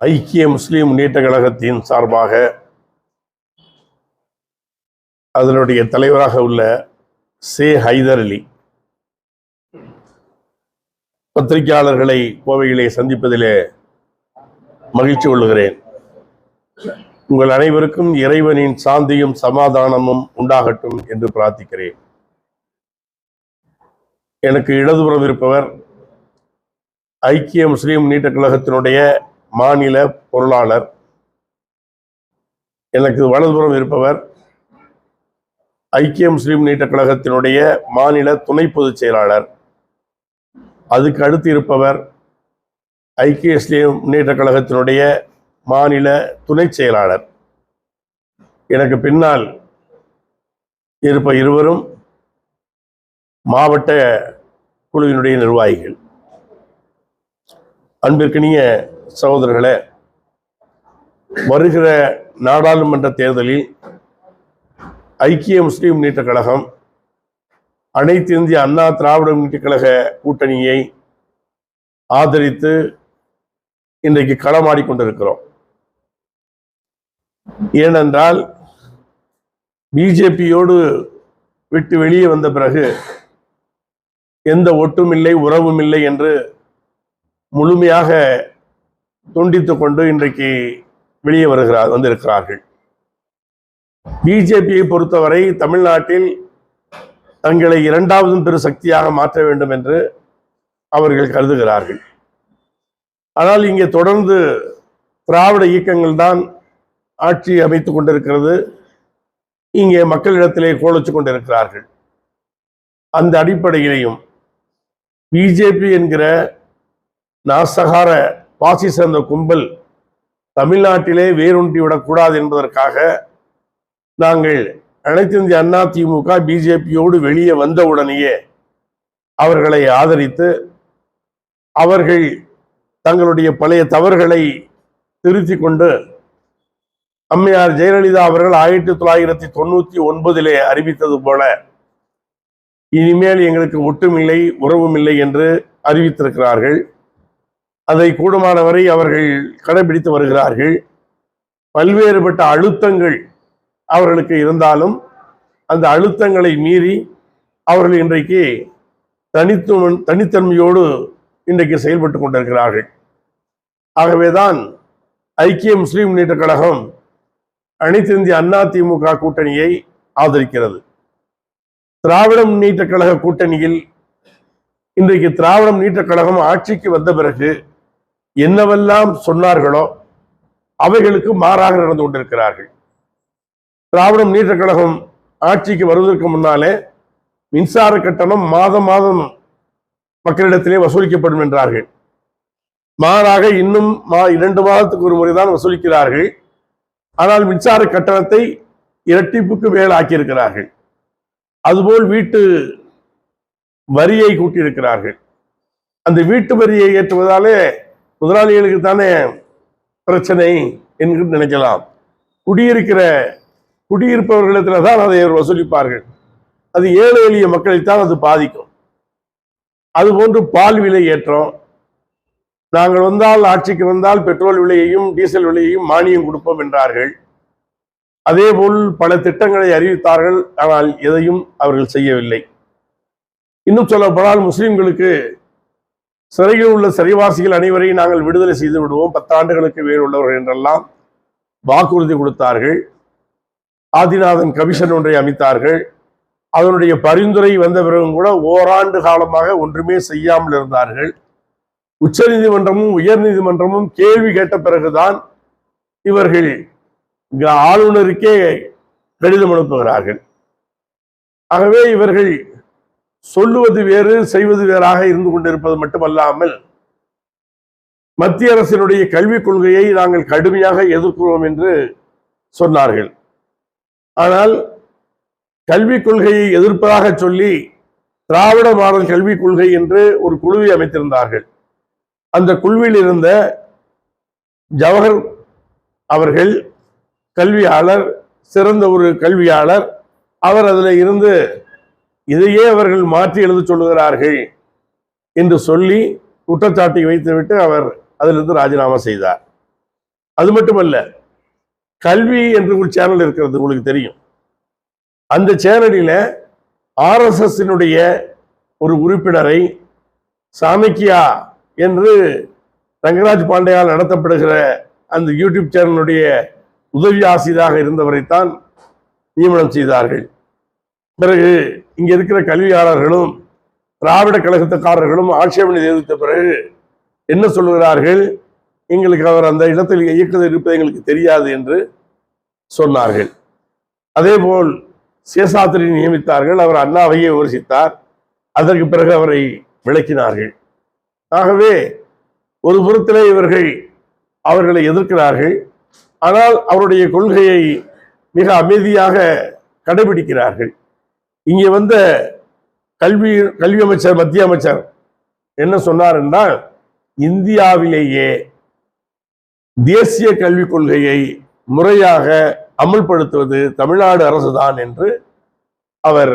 ஐக்கிய முஸ்லிம் முன்னேற்ற கழகத்தின் சார்பாக அதனுடைய தலைவராக உள்ள சே ஹைதர் அலி பத்திரிகையாளர்களை கோவையிலே சந்திப்பதிலே மகிழ்ச்சி கொள்கிறேன். உங்கள் அனைவருக்கும் இறைவனின் சாந்தியும் சமாதானமும் உண்டாகட்டும் என்று பிரார்த்திக்கிறேன். எனக்கு இடதுபுறம் இருப்பவர் ஐக்கிய முஸ்லிம் முன்னேற்ற கழகத்தினுடைய மாநில பொருளாளர். எனக்கு வலதுபுறம் இருப்பவர் ஐக்கிய முஸ்லீம் நீட்ட கழகத்தினுடைய மாநில துணை பொதுச் செயலாளர். அதுக்கு அடுத்து இருப்பவர் ஐக்கிய இஸ்லீம் முன்னேற்ற கழகத்தினுடைய மாநில துணை செயலாளர். எனக்கு பின்னால் இருப்ப இருவரும் மாவட்ட குழுவினுடைய நிர்வாகிகள். அன்பிற்கினிய சகோதரர்களே வருகிற நாடாளுமன்ற தேர்தலில் ஐக்கிய முஸ்லிம் முன்னேற்ற கழகம் அனைத்து இந்திய அண்ணா திராவிட முன்னேற்ற கழக கூட்டணியை ஆதரித்து இன்றைக்கு களமாடி கொண்டிருக்கிறோம். ஏனென்றால் பிஜேபியோடு விட்டு வெளியே வந்த பிறகு எந்த ஒட்டுமில்லை உறவும் இல்லை என்று முழுமையாக துண்டித்துக் கொண்டு இன்றைக்கு வெளியே வருகிறார் வந்திருக்கிறார்கள். பிஜேபியை பொறுத்தவரை தமிழ்நாட்டில் தங்களை இரண்டாவது பெரு சக்தியாக மாற்ற வேண்டும் என்று அவர்கள் கருதுகிறார்கள். ஆனால் இங்கே தொடர்ந்து திராவிட இயக்கங்கள் தான் ஆட்சி அமைத்துக் கொண்டிருக்கிறது. இங்கே மக்களிடத்திலே கோலச்சு கொண்டிருக்கிறார்கள். அந்த அடிப்படையிலையும் பிஜேபி என்கிற நாசகார பாசிச அந்த கும்பல் தமிழ்நாட்டிலே வேரூன்றி விடக்கூடாது என்பதற்காக நாங்கள் அனைத்து இந்திய அண்ணா திமுக பிஜேபியோடு வெளியே வந்தவுடனேயே அவர்களை ஆதரித்து அவர்கள் தங்களுடைய பழைய தவறுகளை திருத்தி கொண்டு அம்மையார் ஜெயலலிதா அவர்கள் ஆயிரத்தி தொள்ளாயிரத்தி தொண்ணூத்தி ஒன்பதிலே அறிவித்தது போல இனிமேல் எங்களுக்கு ஒட்டுமில்லை உறவும் இல்லை என்று அறிவித்திருக்கிறார்கள். அதை கூடுமானவரை அவர்கள் கடைபிடித்து வருகிறார்கள். பல்வேறுபட்ட அழுத்தங்கள் அவர்களுக்கு இருந்தாலும் அந்த அழுத்தங்களை மீறி அவர்கள் இன்றைக்கு தனித்துவ தனித்தன்மையோடு இன்றைக்கு செயல்பட்டு கொண்டிருக்கிறார்கள். ஆகவேதான் ஐக்கிய முஸ்லீம் முன்னேற்ற கழகம் அனைத்து இந்திய அண்ணா திமுக கூட்டணியை ஆதரிக்கிறது. திராவிட முன்னேற்ற கழக கூட்டணியில் இன்றைக்கு திராவிட முன்னேற்ற கழகம் ஆட்சிக்கு வந்த பிறகு என்னவெல்லாம் சொன்னார்களோ அவைகளுக்கு மாறாக நடந்து கொண்டிருக்கிறார்கள். திராவிடம் நீட்ட கழகம் ஆட்சிக்கு வருவதற்கு முன்னாலே மின்சார கட்டணம் மாதம் மாதம் மக்களிடத்திலே வசூலிக்கப்படும் என்றார்கள். மாறாக இன்னும் மா இரண்டு மாதத்துக்கு ஒரு முறைதான் வசூலிக்கிறார்கள். ஆனால் மின்சார கட்டணத்தை இரட்டிப்புக்கு மேல் ஆக்கியிருக்கிறார்கள். அதுபோல் வீட்டு வரியை கூட்டியிருக்கிறார்கள். அந்த வீட்டு வரியை ஏற்றுவதாலே முதலாளிகளுக்கு தானே பிரச்சனை என்று நினைக்கலாம். குடியிருக்கிற குடியிருப்பவர்களிடத்துல தான் அதை வசூலிப்பார்கள். அது ஏழை எளிய மக்களைத்தான் அது பாதிக்கும். அதுபோன்று பால் விலை ஏற்றம். நாங்கள் வந்தால் ஆட்சிக்கு வந்தால் பெட்ரோல் விலையையும் டீசல் விலையையும் மானியம் கொடுப்போம் என்றார்கள். அதேபோல் பல திட்டங்களை அறிவித்தார்கள் ஆனால் எதையும் அவர்கள் செய்யவில்லை. இன்னும் சொல்லப்போனால் முஸ்லிம்களுக்கு சிறையில் உள்ள சிறைவாசிகள் அனைவரையும் நாங்கள் விடுதலை செய்து விடுவோம். பத்தாண்டுகளுக்கு வேறு உள்ளவர்கள் என்றெல்லாம் வாக்குறுதி கொடுத்தார்கள். ஆதிநாதன் கமிஷன் ஒன்றை அமைத்தார்கள். அதனுடைய பரிந்துரை வந்த பிறகும் கூட ஓராண்டு காலமாக ஒன்றுமே செய்யாமல் இருந்தார்கள். உச்ச நீதிமன்றமும் உயர் நீதிமன்றமும் கேள்வி கேட்ட பிறகுதான் இவர்கள் ஆளுநருக்கே கடிதம் அனுப்புகிறார்கள். ஆகவே இவர்கள் சொல்லுவது வேறு செய்வது வேறாக இருந்து கொண்டிருப்பது மட்டுமல்லாமல் மத்திய அரசினுடைய கல்விக் கொள்கையை நாங்கள் கடுமையாக எதிர்க்கிறோம் என்று சொன்னார்கள். ஆனால் கல்விக் கொள்கையை எதிர்ப்பதாக சொல்லி திராவிட மாடல் கல்விக் கொள்கை என்று ஒரு குழுவை அமைத்திருந்தார்கள். அந்த குழுவில் இருந்த ஜவஹர் அவர்கள் கல்வியாளர் சிறந்த ஒரு கல்வியாளர் அவர் அதில் இருந்து இதையே அவர்கள் மாற்றி எழுத சொல்லுகிறார்கள் என்று சொல்லி குற்றச்சாட்டை வைத்துவிட்டு அவர் அதிலிருந்து ராஜினாமா செய்தார். அது மட்டுமல்ல கல்வி என்று ஒரு சேனல் இருக்கிறது உங்களுக்கு தெரியும். அந்த சேனலில் ஆர்எஸ்எஸ்னுடைய ஒரு உறுப்பினரை சாமிக்கியா என்று ரங்கராஜ் பாண்டேயால் நடத்தப்படுகிற அந்த யூடியூப் சேனலுடைய உதவி ஆசிரியராக இருந்தவரைத்தான் நியமனம் செய்தார்கள். பிறகு இங்கே இருக்கிற கல்வியாளர்களும் திராவிட கழகத்துக்காரர்களும் ஆட்சேபனை தெரிவித்த பிறகு என்ன சொல்லுகிறார்கள்? எங்களுக்கு அவர் அந்த இடத்தில் இயக்குதல் இருப்பது எங்களுக்கு தெரியாது என்று சொன்னார்கள். அதேபோல் சேசாத்திரி நியமித்தார்கள் அவர் அண்ணாவையே விமர்சித்தார் அதற்கு பிறகு அவரை விளக்கினார்கள். ஆகவே ஒரு புறத்திலே இவர்கள் அவர்களை எதிர்க்கிறார்கள் ஆனால் அவருடைய கொள்கையை மிக அமைதியாக கடைபிடிக்கிறார்கள். இங்கே வந்த கல்வி கல்வி அமைச்சர் மத்திய அமைச்சர் என்ன சொன்னார் என்றால் இந்தியாவிலேயே தேசிய கல்விக் கொள்கையை முறையாக அமல்படுத்துவது தமிழ்நாடு அரசு தான் என்று அவர்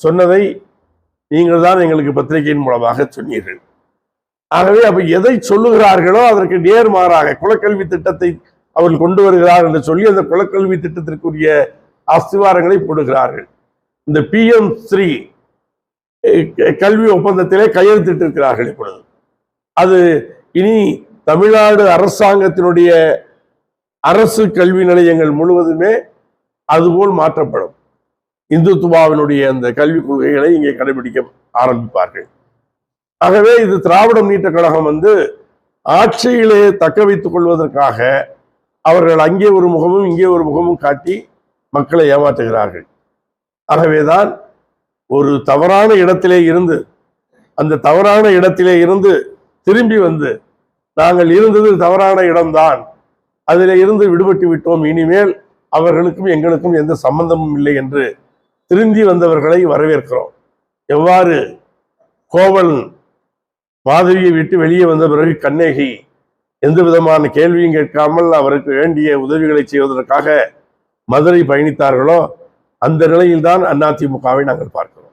சொன்னதை நீங்கள் தான் எங்களுக்கு பத்திரிகையின் மூலமாக சொன்னீர்கள். ஆகவே அப்ப எதை சொல்லுகிறார்களோ அதற்கு நேர்மாறாக குலக்கல்வி திட்டத்தை அவர்கள் கொண்டு வருகிறார் என்று சொல்லி அந்த குலக்கல்வி திட்டத்திற்குரிய அஸ்திவாரங்களை போடுகிறார்கள். இந்த பிஎம் ஸ்ரீ கல்வி ஒப்பந்தத்திலே கையெழுத்திட்டிருக்கிறார்கள் இப்பொழுது. அது இனி தமிழ்நாடு அரசாங்கத்தினுடைய அரசு கல்வி நிலையங்கள் முழுவதுமே அதுபோல் மாற்றப்படும். இந்துத்துவாவினுடைய அந்த கல்விக் கொள்கைகளை இங்கே கடைபிடிக்க ஆரம்பிப்பார்கள். ஆகவே இது திராவிடம் நீட்ட கழகம் வந்து ஆட்சியிலே தக்க வைத்துக் கொள்வதற்காக அவர்கள் அங்கே ஒரு முகமும் இங்கே ஒரு முகமும் காட்டி மக்களை ஏமாற்றுகிறார்கள். ஆகவேதான் ஒரு தவறான இடத்திலே இருந்து அந்த தவறான இடத்திலே இருந்து திரும்பி வந்து நாங்கள் இருந்தது தவறான இடம்தான். அதில் இருந்து விடுபட்டு விட்டோம். இனிமேல் அவர்களுக்கும் எங்களுக்கும் எந்த சம்பந்தமும் இல்லை என்று திரும்பி வந்தவர்களை வரவேற்கிறோம். எவ்வாறு கோவலன் மாதவியை விட்டு வெளியே வந்த பிறகு கண்ணகி எந்த விதமான கேள்வியும் கேட்காமல் அவருக்கு வேண்டிய உதவிகளை செய்வதற்காக மதுரை பயணித்தார்களோ அந்த நிலையில்தான் அதிமுகவை நாங்கள் பார்க்கிறோம்.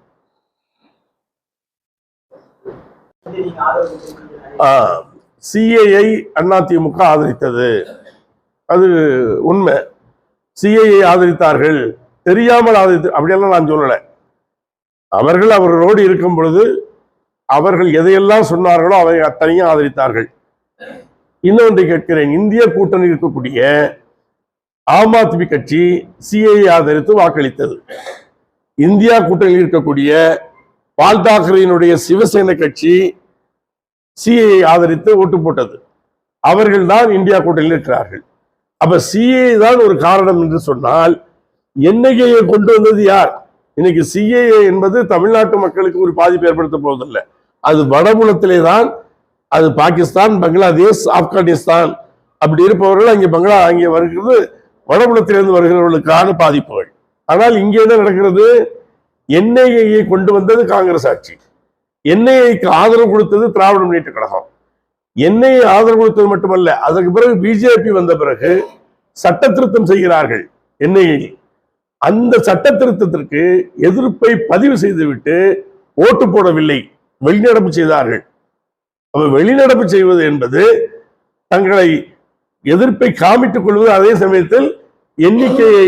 சிஏஐ அதிமுக ஆதரித்தது. அது உண்மை. சிஏஐ ஆதரித்தார்கள். தெரியாமல் ஆதரித்து அப்படியெல்லாம் நான் சொல்லலை. அவர்கள் அவர்களோடு இருக்கும் பொழுது அவர்கள் எதையெல்லாம் சொன்னார்களோ அவை அத்தனையும் ஆதரித்தார்கள். இன்னொன்று கேட்கிறேன். இந்திய கூட்டணி இருக்கக்கூடிய ஆம் ஆத்மி கட்சி சிஐ ஆதரித்து வாக்களித்தது. இந்தியா கூட்டணியில் இருக்கக்கூடிய பால் தாக்கரேயினுடைய சிவசேனை கட்சி சிஐ ஆதரித்து ஓட்டு போட்டது. அவர்கள் தான் இந்தியா கூட்டணியில் இருக்கிறார்கள். அப்ப சிஏ தான் ஒரு காரணம் என்று சொன்னால் என்ஐஏ கொண்டு வந்தது யார்? இன்னைக்கு சிஏஏ என்பது தமிழ்நாட்டு மக்களுக்கு ஒரு பாதிப்பு ஏற்படுத்த போவதில்லை. அது வடபுலத்திலே தான் அது பாகிஸ்தான் பங்களாதேஷ் ஆப்கானிஸ்தான் அப்படி இருப்பவர்கள் அங்கே பங்களா அங்கே வருகிறது. வடபுலத்திலிருந்து வருகிறவர்களுக்கான பாதிப்புகள். ஆனால் இங்கே என்ன நடக்கிறது? என்ஐஏயை கொண்டு வந்தது காங்கிரஸ் ஆட்சி. என்ஐஏக்கு ஆதரவு கொடுத்தது திராவிட முன்னேற்ற கழகம். என்ஐஏ ஆதரவு கொடுத்தது மட்டுமல்ல அதற்கு பிறகு பிஜேபி வந்த பிறகு சட்ட திருத்தம் செய்கிறார்கள் என்ஐஏ. அந்த சட்ட திருத்தத்திற்கு எதிர்ப்பை பதிவு செய்துவிட்டு ஓட்டு போடவில்லை வெளிநடப்பு செய்தார்கள். வெளிநடப்பு செய்வது என்பது தங்களை எதிர்ப்பை காமிட்டுக் கொள்வது அதே சமயத்தில் எண்ணிக்கையை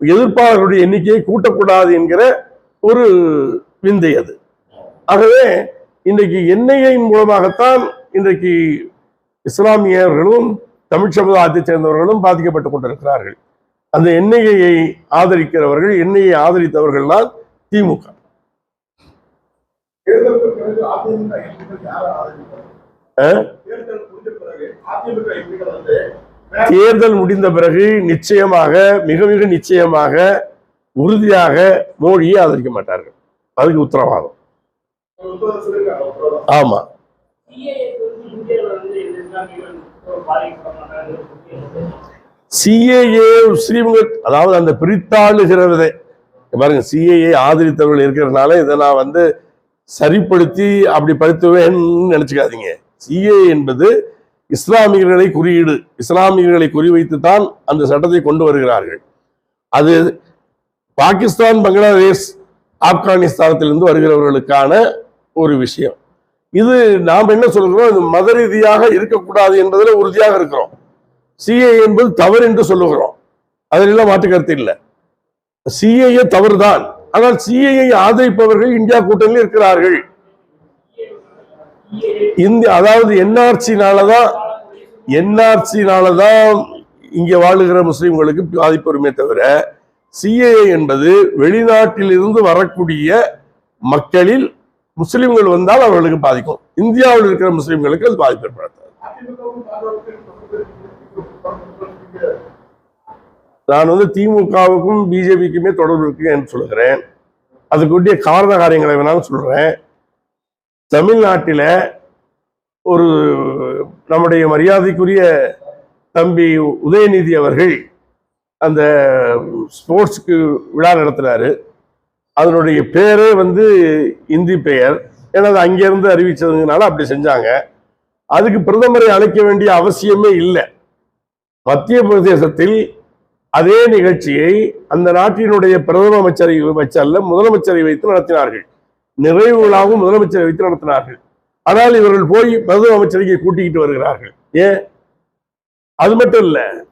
எதிர்ப்பாளர்களுடைய எண்ணிக்கையை கூட்டக்கூடாது என்கிற ஒரு விந்தை அது. ஆகவே இன்றைக்கு எண்ணெயின் மூலமாகத்தான் இன்றைக்கு இஸ்லாமியர்களும் தமிழ் சமுதாயத்தைச் சேர்ந்தவர்களும் பாதிக்கப்பட்டுக் கொண்டிருக்கிறார்கள். அந்த எண்ணெயை ஆதரிக்கிறவர்கள் எண்ணெயை ஆதரித்தவர்கள் தான் திமுக தேர்தலுக்கு தேர்தல் முடிந்த பிறகு நிச்சயமாக மிக மிக நிச்சயமாக உறுதியாக மோடியை ஆதரிக்க மாட்டார்கள். அதுக்கு உத்தரவாதம். ஆமா. சிஏஏ ஸ்ரீமுக அதாவது அந்த பிரித்தாளுகிற விதை இங்க பாருங்க சிஏஏ ஆதரித்தவர்கள் இருக்கிறதுனால இதை நான் வந்து சரிப்படுத்தி அப்படி படுத்துவேன்னு நினைச்சுக்காதீங்க. சிஏ என்பது இஸ்லாமியர்களை குறியீடு இஸ்லாமியர்களை குறிவைத்து தான் அந்த சட்டத்தை கொண்டு வருகிறார்கள். அது பாகிஸ்தான் பங்களாதேஷ் ஆப்கானிஸ்தானத்திலிருந்து வருகிறவர்களுக்கான ஒரு விஷயம். இது நாம் என்ன சொல்கிறோம்? இது மத ரீதியாக இருக்கக்கூடாது என்பதில் உறுதியாக இருக்கிறோம். சிஏ என்பது தவறு என்று சொல்லுகிறோம். அதிலெல்லாம் மாற்று கருத்து இல்லை. சிஏஏ தவறுதான். ஆனால் சிஏஏ ஆதரிப்பவர்கள் இந்தியா கூட்டணியில் இருக்கிறார்கள். இந்திய அதாவது என்ஆர்சினாலதான் என்ஆர்சினாலதான் இங்க வாழுகிற முஸ்லீம்களுக்கு பாதிப்பு வருமே தவிர சிஏஏ என்பது வெளிநாட்டில் இருந்து வரக்கூடிய மக்களில் முஸ்லிம்கள் வந்தால் அவர்களுக்கு பாதிக்கும். இந்தியாவில் இருக்கிற முஸ்லிம்களுக்கு அது பாதிப்பு ஏற்படுத்தாது நான் வந்து திமுகவுக்கும் பிஜேபிக்குமே தொடர்பு இருக்கு என்று சொல்லுகிறேன். அதுக்குரிய காரண காரியங்களை வேணாலும் சொல்றேன். தமிழ்நாட்டில் ஒரு நம்முடைய மரியாதைக்குரிய தம்பி உதயநிதி அவர்கள் அந்த ஸ்போர்ட்ஸ்க்கு விழா நடத்தினாரு. அதனுடைய பேரே வந்து இந்தி பெயர். ஏன்னா அது அங்கேருந்து அறிவிச்சதுனால அப்படி செஞ்சாங்க. அதுக்கு பிரதமரை அழைக்க வேண்டிய அவசியமே இல்லை. மத்திய பிரதேசத்தில் அதே நிகழ்ச்சியை அந்த நாட்டினுடைய பிரதம அமைச்சரை வச்சல்ல முதலமைச்சரை வைத்து நடத்தினார்கள். நிறைவு விழாவும் முதலமைச்சரை வைத்து நடத்தினார்கள். ஆனால் இவர்கள் போய் பிரதம அமைச்சரை கூட்டிக்கிட்டு வருகிறார்கள். ஏன்? அது மட்டும் இல்ல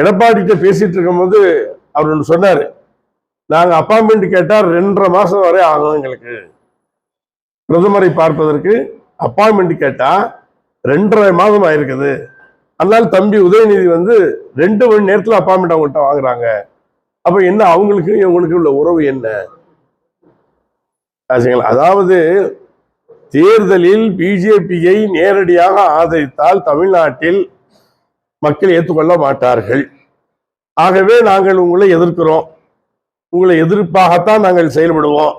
எடப்பாடிகிட்ட பேசிட்டு இருக்கும்போது அவர் ஒன்று சொன்னாரு. நாங்க அப்பாயின்மெண்ட் கேட்டால் ரெண்டரை மாசம் வரை ஆகும் எங்களுக்கு. பிரதமரை பார்ப்பதற்கு அப்பாயின்மெண்ட் கேட்டா ரெண்டரை மாதம் ஆயிருக்குது. அதனால தம்பி உதயநிதி வந்து ரெண்டு மணி நேரத்தில் அப்பாயின்மெண்ட் அவங்கள்ட்ட வாங்குறாங்க. அப்ப என்ன அவங்களுக்கு இவங்களுக்கு உள்ள உறவு என்ன? அதாவது தேர்தலில் பிஜேபியை நேரடியாக ஆதரித்தால் தமிழ்நாட்டில் மக்கள் ஏற்றுக்கொள்ள மாட்டார்கள். ஆகவே நாங்கள் உங்களை எதிர்க்கிறோம். உங்களை எதிர்ப்பாகத்தான் நாங்கள் செயல்படுவோம்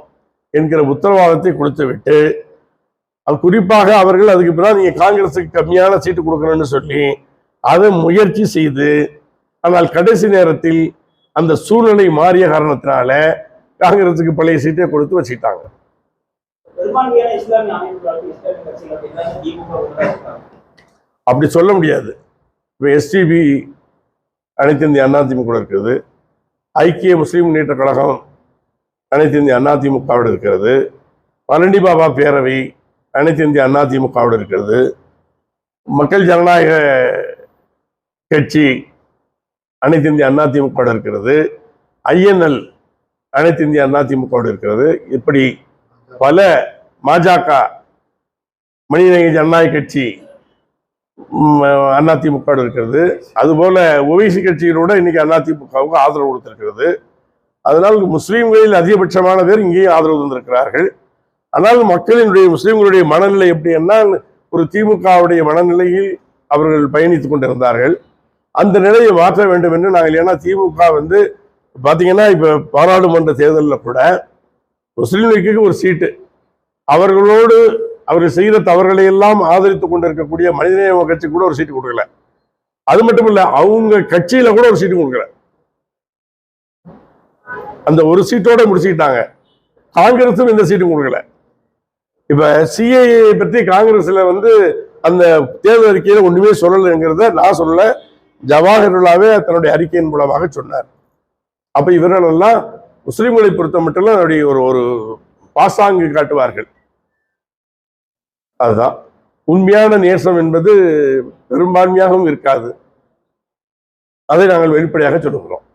என்கிற உத்தரவாதத்தை கொடுத்துவிட்டு அது குறிப்பாக அவர்கள் அதுக்கு பிறகு நீங்க காங்கிரஸுக்கு கம்மியான சீட்டு கொடுக்கணும்னு சொல்லி அதை முயற்சி செய்து ஆனால் கடைசி நேரத்தில் அந்த சூழ்நிலை மாறிய காரணத்தினால காங்கிரஸுக்கு பழைய சீட்டை கொடுத்து வச்சுக்கிட்டாங்க. பெரும்பான்மையான இஸ்லாமிய அமைப்புகள் இஸ்லாமிய கட்சிகள் திமுக அப்படி சொல்ல முடியாது. இப்போ எஸ்டிபி அனைத்து இந்திய அண்ணா திமுக இருக்கிறது. ஐக்கிய முஸ்லீம் முன்னேற்ற கழகம் அனைத்து இந்திய அண்ணா அதிமுகவோடு இருக்கிறது. பழனி பாபா பேரவை அனைத்து இந்திய அதிமுகவோடு இருக்கிறது. மக்கள் ஜனநாயக கட்சி அனைத்து இந்திய அண்ணா அதிமுகவோடு இருக்கிறது. ஐஎன்எல் அனைத்து இந்திய அண்ணா திமுகவோடு இருக்கிறது. இப்படி பல பாஜக மனிதநேய ஜனநாயக கட்சி அதிமுக இருக்கிறது. அதுபோல ஒவைசி கட்சிகளோட இன்னைக்கு அதிமுகவுக்கு ஆதரவு கொடுத்திருக்கிறது. அதனால் முஸ்லீம்களில் அதிகபட்சமான பேர் இங்கேயும் ஆதரவு தந்திருக்கிறார்கள். ஆனால் மக்களினுடைய முஸ்லீம்களுடைய மனநிலை எப்படி எப்படின்னா ஒரு திமுகவுடைய மனநிலையில் அவர்கள் பயணித்துக் கொண்டிருந்தார்கள். அந்த நிலையை மாற்ற வேண்டும் என்று நாங்கள் ஏன்னா திமுக வந்து பார்த்தீங்கன்னா இப்போ பாராளுமன்ற தேர்தலில் கூட முஸ்லீம் லீக்குக்கு ஒரு சீட்டு. அவர்களோடு அவர் செய்கிற தவறுகளை எல்லாம் ஆதரித்து கொண்டிருக்கக்கூடிய மனிதநேய கட்சி கூட ஒரு சீட்டு கொடுக்கல. அது மட்டும் இல்ல அவங்க கட்சியில கூட ஒரு சீட்டு கொடுக்கல. அந்த ஒரு சீட்டோட முடிச்சுக்கிட்டாங்க. காங்கிரஸும் இந்த சீட்டு கொடுக்கல. இப்ப சிஏஏ பத்தி காங்கிரஸ்ல வந்து அந்த தேர்தல் அறிக்கையில ஒண்ணுமே சொல்லலைங்கிறத நான் சொல்லல. ஜவாஹர்லாவே தன்னுடைய அறிக்கையின் மூலமாக சொன்னார். அப்ப இவர்கள் எல்லாம் முஸ்லிம்களை பொறுத்த மட்டும் அவருடைய ஒரு ஒரு பாசாங்கு காட்டுவார்கள். அதுதான். உண்மையான நேசம் என்பது பெரும்பான்மையாகவும் இருக்காது. அதை நாங்கள் வெளிப்படையாக சொல்லுகிறோம்.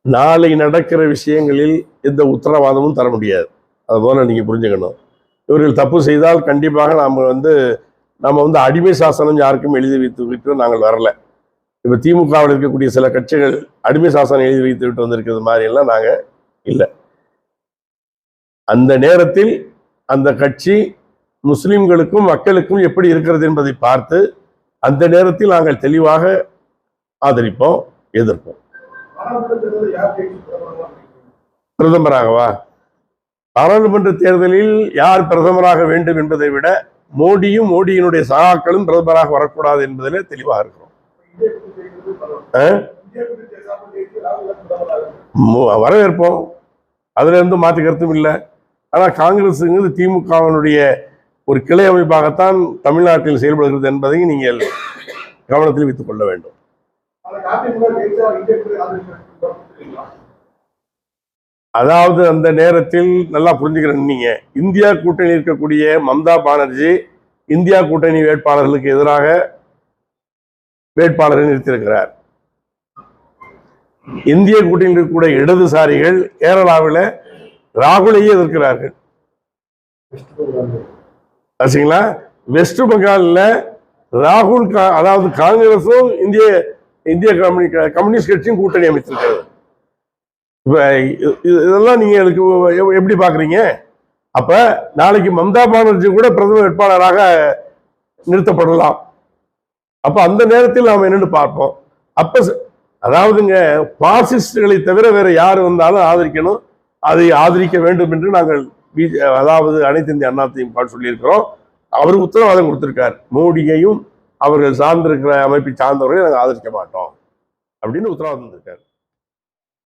நாளை நடக்கிற விஷயங்களில் எந்த உத்தரவாதமும் தர முடியாது. அதுபோல நீங்க புரிஞ்சுக்கணும். இவர்கள் தப்பு செய்தால் கண்டிப்பாக நாம் வந்து நம்ம வந்து அடிமை சாசனம் யாருக்கும் எழுதி வைத்து விட்டு நாங்கள் வரல. இப்போ திமுகவில் இருக்கக்கூடிய சில கட்சிகள் அடிமை சாசனம் எழுதி வைத்து விட்டு வந்திருக்கிறது மாதிரி எல்லாம் நாங்க இல்லை. அந்த நேரத்தில் அந்த கட்சி முஸ்லிம்களுக்கும் மக்களுக்கும் எப்படி இருக்கிறது என்பதை பார்த்து அந்த நேரத்தில் நாங்கள் தெளிவாக ஆதரிப்போம் எதிர்ப்போம்? பிரதமராகவா? பாராளுமன்ற தேர்தலில் யார் பிரதமராக வேண்டும் என்பதை விட மோடியும் மோடியினுடைய சகாக்களும் பிரதமராக வரக்கூடாது என்பதிலே தெளிவாக இருக்கிறோம். வரவேற்போம். அதுல இருந்து மாற்று கருத்தும் இல்லை. ஆனா காங்கிரஸுங்கிறது திமுகவினுடைய ஒரு கிளை அமைப்பாகத்தான் தமிழ்நாட்டில் செயல்படுகிறது என்பதையும் நீங்கள் கவனத்தில் வைத்துக் கொள்ள வேண்டும் ஆனால் அதிமுக ஜெயிச்சா இந்திய கூட்டணி ஆதரிக்கிறீங்களா அதாவது அந்த நேரத்தில் நல்லா புரிஞ்சுக்கிறேன் நீங்க. இந்தியா கூட்டணி இருக்கக்கூடிய மம்தா பானர்ஜி இந்தியா கூட்டணி வேட்பாளர்களுக்கு எதிராக வேட்பாளரை நிறுத்தியிருக்கிறார். இந்திய கூட்டணியில் இருக்கக்கூடிய இடதுசாரிகள் கேரளாவில் ராகுலையே எதிர்க்கிறார்கள். ஆச்சுங்களா? வெஸ்ட் பெங்காலில் ராகுல் கா- அதாவது காங்கிரஸும் இந்திய இந்திய கம்யூனி கம்யூனிஸ்ட் கட்சியும் கூட்டணி அமைச்சிருக்கிறது. இப்போ இது- இதெல்லாம் நீங்கள் எனக்கு எப்படி பார்க்குறீங்க அப்போ நாளைக்கு மம்தா பானர்ஜி கூட பிரதம வேட்பாளராக நிறுத்தப்படலாம். அப்போ அந்த நேரத்தில் நாம் என்னென்னு பார்ப்போம். அப்போ அதாவதுங்க பாசிஸ்டுகளை தவிர வேற யார் வந்தாலும் ஆதரிக்கணும். அதை ஆதரிக்க வேண்டும் என்று நாங்கள் பிஜே அதாவது அனைத்து இந்திய அண்ணா திமுக சொல்லியிருக்கிறோம். அவர் உத்தரவாதம் கொடுத்திருக்கார். மோடியையும் அவர்கள் சார்ந்திருக்கிற அமைப்பை சார்ந்தவர்களையும் நாங்கள் ஆதரிக்க மாட்டோம். அப்படின்னு உத்தரவாதம் இருக்கார்